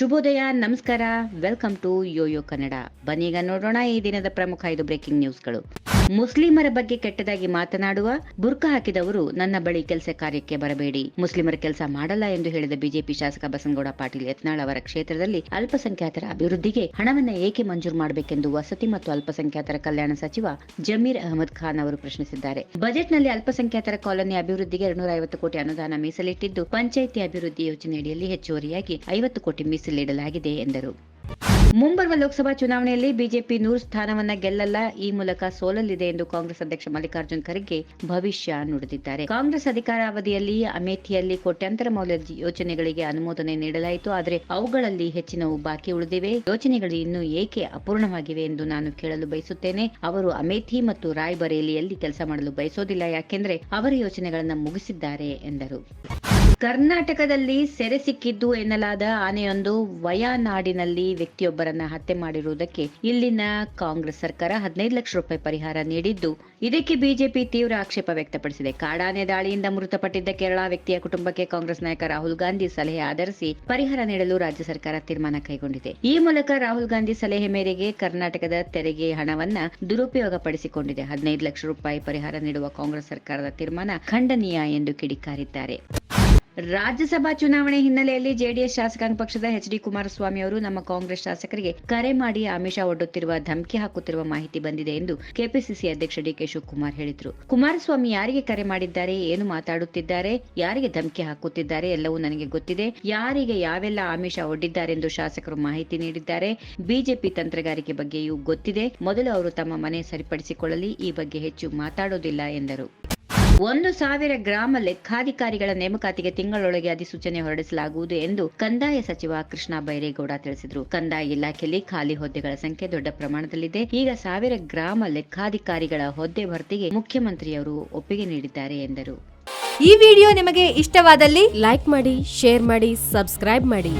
ಶುಭೋದಯ, ನಮಸ್ಕಾರ. Welcome to Yoyo Kannada ಬನ್ನೀಗ ನೋಡೋಣ ಈ ದಿನದ ಪ್ರಮುಖ ಐದು ಬ್ರೇಕಿಂಗ್ ನ್ಯೂಸ್ಗಳು ಮುಸ್ಲಿಮರ ಬಗ್ಗೆ ಕೆಟ್ಟದಾಗಿ ಮಾತನಾಡುವ ಬುರ್ಕ ಹಾಕಿದವರು ನನ್ನ ಬಳಿ ಕೆಲಸ ಕಾರ್ಯಕ್ಕೆ ಬರಬೇಡಿ. ಮುಸ್ಲಿಮರ ಕೆಲಸ ಮಾಡಲ್ಲ ಎಂದು ಹೇಳಿದ ಬಿಜೆಪಿ ಶಾಸಕ ಬಸನಗೌಡ ಪಾಟೀಲ್ ಯತ್ನಾಳ್ ಅವರ ಕ್ಷೇತ್ರದಲ್ಲಿ ಅಲ್ಪಸಂಖ್ಯಾತರ ಅಭಿವೃದ್ಧಿಗೆ ಹಣವನ್ನ ಏಕೆ ಮಂಜೂರು ಮಾಡಬೇಕೆಂದು ವಸತಿ ಮತ್ತು ಅಲ್ಪಸಂಖ್ಯಾತರ ಕಲ್ಯಾಣ ಸಚಿವ ಜಮೀರ್ ಅಹಮದ್ ಖಾನ್ ಅವರು ಪ್ರಶ್ನಿಸಿದ್ದಾರೆ. ಬಜೆಟ್ನಲ್ಲಿ ಅಲ್ಪಸಂಖ್ಯಾತರ ಕಾಲೋನಿ ಅಭಿವೃದ್ಧಿಗೆ ಎರಡ್ನೂರ ಐವತ್ತು ಕೋಟಿ ಅನುದಾನ ಮೀಸಲಿಟ್ಟಿದ್ದು, ಪಂಚಾಯಿತಿ ಅಭಿವೃದ್ಧಿ ಯೋಜನೆಯಡಿಯಲ್ಲಿ ಹೆಚ್ಚುವರಿಯಾಗಿ ಐವತ್ತು ಕೋಟಿ ಮೀಸಲಿಡಲಾಗಿದೆ ಎಂದರು. ಮುಂಬರುವ ಲೋಕಸಭಾ ಚುನಾವಣೆಯಲ್ಲಿ ಬಿಜೆಪಿ ನೂರು ಸ್ಥಾನವನ್ನ ಗೆಲ್ಲಲ್ಲ, ಈ ಮೂಲಕ ಸೋಲಲಿದೆ ಎಂದು ಕಾಂಗ್ರೆಸ್ ಅಧ್ಯಕ್ಷ ಮಲ್ಲಿಕಾರ್ಜುನ್ ಖರ್ಗೆ ಭವಿಷ್ಯ ನುಡಿದಿದ್ದಾರೆ. ಕಾಂಗ್ರೆಸ್ ಅಧಿಕಾರಾವಧಿಯಲ್ಲಿ, ಅಮೇಥಿಯಲ್ಲಿ ಕೋಟ್ಯಾಂತರ ಮೌಲ್ಯದ ಯೋಜನೆಗಳಿಗೆ ಅನುಮೋದನೆ ನೀಡಲಾಯಿತು, ಆದರೆ ಅವುಗಳಲ್ಲಿ ಹೆಚ್ಚಿನವು ಬಾಕಿ ಉಳಿದಿವೆ. ಯೋಜನೆಗಳು ಇನ್ನೂ ಏಕೆ ಅಪೂರ್ಣವಾಗಿವೆ ಎಂದು ನಾನು ಕೇಳಲು ಬಯಸುತ್ತೇನೆ. ಅವರು ಅಮೇಥಿ ಮತ್ತು ರಾಯ್ಬರೇಲಿಯಲ್ಲಿ ಕೆಲಸ ಮಾಡಲು ಬಯಸೋದಿಲ್ಲ, ಯಾಕೆಂದ್ರೆ ಅವರ ಯೋಜನೆಗಳನ್ನು ಮುಗಿಸಿದ್ದಾರೆ ಎಂದರು. ಕರ್ನಾಟಕದಲ್ಲಿ ಸೆರೆ ಸಿಕ್ಕಿದ್ದು ಎನ್ನಲಾದ ಆನೆಯೊಂದು ವಯನಾಡಿನಲ್ಲಿ ವ್ಯಕ್ತಿಯೊಬ್ಬರನ್ನ ಹತ್ಯೆ ಮಾಡಿರುವುದಕ್ಕೆ ಇಲ್ಲಿನ ಕಾಂಗ್ರೆಸ್ ಸರ್ಕಾರ ಹದಿನೈದು ಲಕ್ಷ ರೂಪಾಯಿ ಪರಿಹಾರ ನೀಡಿದ್ದು. ಇದಕ್ಕೆ ಬಿಜೆಪಿ ತೀವ್ರ ಆಕ್ಷೇಪ ವ್ಯಕ್ತಪಡಿಸಿದೆ. ಕಾಡಾನೆ ದಾಳಿಯಿಂದ ಮೃತಪಟ್ಟಿದ್ದ ಕೇರಳ ವ್ಯಕ್ತಿಯ ಕುಟುಂಬಕ್ಕೆ ಕಾಂಗ್ರೆಸ್ ನಾಯಕ ರಾಹುಲ್ ಗಾಂಧಿ ಸಲಹೆ ಆಧರಿಸಿ ಪರಿಹಾರ ನೀಡಲು ರಾಜ್ಯ ಸರ್ಕಾರ ತೀರ್ಮಾನ ಕೈಗೊಂಡಿದೆ. ಈ ಮೂಲಕ ರಾಹುಲ್ ಗಾಂಧಿ ಸಲಹೆ ಮೇರೆಗೆ ಕರ್ನಾಟಕದ ತೆರಿಗೆ ಹಣವನ್ನ ದುರುಪಯೋಗಪಡಿಸಿಕೊಂಡಿದೆ. ಹದಿನೈದು ಲಕ್ಷ ರೂಪಾಯಿ ಪರಿಹಾರ ನೀಡುವ ಕಾಂಗ್ರೆಸ್ ಸರ್ಕಾರದ ತೀರ್ಮಾನ ಖಂಡನೀಯ ಎಂದು ಕಿಡಿಕಾರಿದ್ದಾರೆ. ರಾಜ್ಯಸಭಾ ಚುನಾವಣೆ ಹಿನ್ನೆಲೆಯಲ್ಲಿ ಜೆಡಿಎಸ್ ಶಾಸಕಾಂಗ ಪಕ್ಷದ ಎಚ್ ಡಿ ಕುಮಾರಸ್ವಾಮಿ ಅವರು ನಮ್ಮ ಕಾಂಗ್ರೆಸ್ ಶಾಸಕರಿಗೆ ಕರೆ ಮಾಡಿ ಆಮಿಷ ಒಡ್ಡುತ್ತಿರುವ ಧಮಕಿ ಹಾಕುತ್ತಿರುವ ಮಾಹಿತಿ ಬಂದಿದೆ ಎಂದು ಕೆಪಿಸಿಸಿ ಅಧ್ಯಕ್ಷ ಡಿಕೆ ಶಿವಕುಮಾರ್ ಹೇಳಿದರು. ಕುಮಾರಸ್ವಾಮಿ ಯಾರಿಗೆ ಕರೆ ಮಾಡಿದ್ದಾರೆ, ಏನು ಮಾತಾಡುತ್ತಿದ್ದಾರೆ, ಯಾರಿಗೆ ಧಮಕಿ ಹಾಕುತ್ತಿದ್ದಾರೆ ಎಲ್ಲವೂ ನನಗೆ ಗೊತ್ತಿದೆ. ಯಾರಿಗೆ ಯಾವೆಲ್ಲ ಆಮಿಷ ಒಡ್ಡಿದ್ದಾರೆ ಎಂದು ಶಾಸಕರು ಮಾಹಿತಿ ನೀಡಿದ್ದಾರೆ. ಬಿಜೆಪಿ ತಂತ್ರಗಾರಿಕೆ ಬಗ್ಗೆಯೂ ಗೊತ್ತಿದೆ. ಮೊದಲು ಅವರು ತಮ್ಮ ಮನೆ ಸರಿಪಡಿಸಿಕೊಳ್ಳಲಿ, ಈ ಬಗ್ಗೆ ಹೆಚ್ಚು ಮಾತಾಡೋದಿಲ್ಲ ಎಂದರು. ಒಂದು ಸಾವಿರ ಗ್ರಾಮ ಲೆಕ್ಕಾಧಿಕಾರಿಗಳ ನೇಮಕಾತಿಗೆ ತಿಂಗಳೊಳಗೆ ಅಧಿಸೂಚನೆ ಹೊರಡಿಸಲಾಗುವುದು ಎಂದು ಕಂದಾಯ ಸಚಿವ ಕೃಷ್ಣ ಬೈರೇಗೌಡ ತಿಳಿಸಿದರು. ಕಂದಾಯ ಇಲಾಖೆಯಲ್ಲಿ ಖಾಲಿ ಹುದ್ದೆಗಳ ಸಂಖ್ಯೆ ದೊಡ್ಡ ಪ್ರಮಾಣದಲ್ಲಿದೆ. ಈಗ ಸಾವಿರ ಗ್ರಾಮ ಲೆಕ್ಕಾಧಿಕಾರಿಗಳ ಹುದ್ದೆ ಭರ್ತಿಗೆ ಮುಖ್ಯಮಂತ್ರಿಯವರು ಒಪ್ಪಿಗೆ ನೀಡಿದ್ದಾರೆ ಎಂದರು. ಈ ವಿಡಿಯೋ ನಿಮಗೆ ಇಷ್ಟವಾದಲ್ಲಿ ಲೈಕ್ ಮಾಡಿ, ಶೇರ್ ಮಾಡಿ, ಸಬ್ಸ್ಕ್ರೈಬ್ ಮಾಡಿ.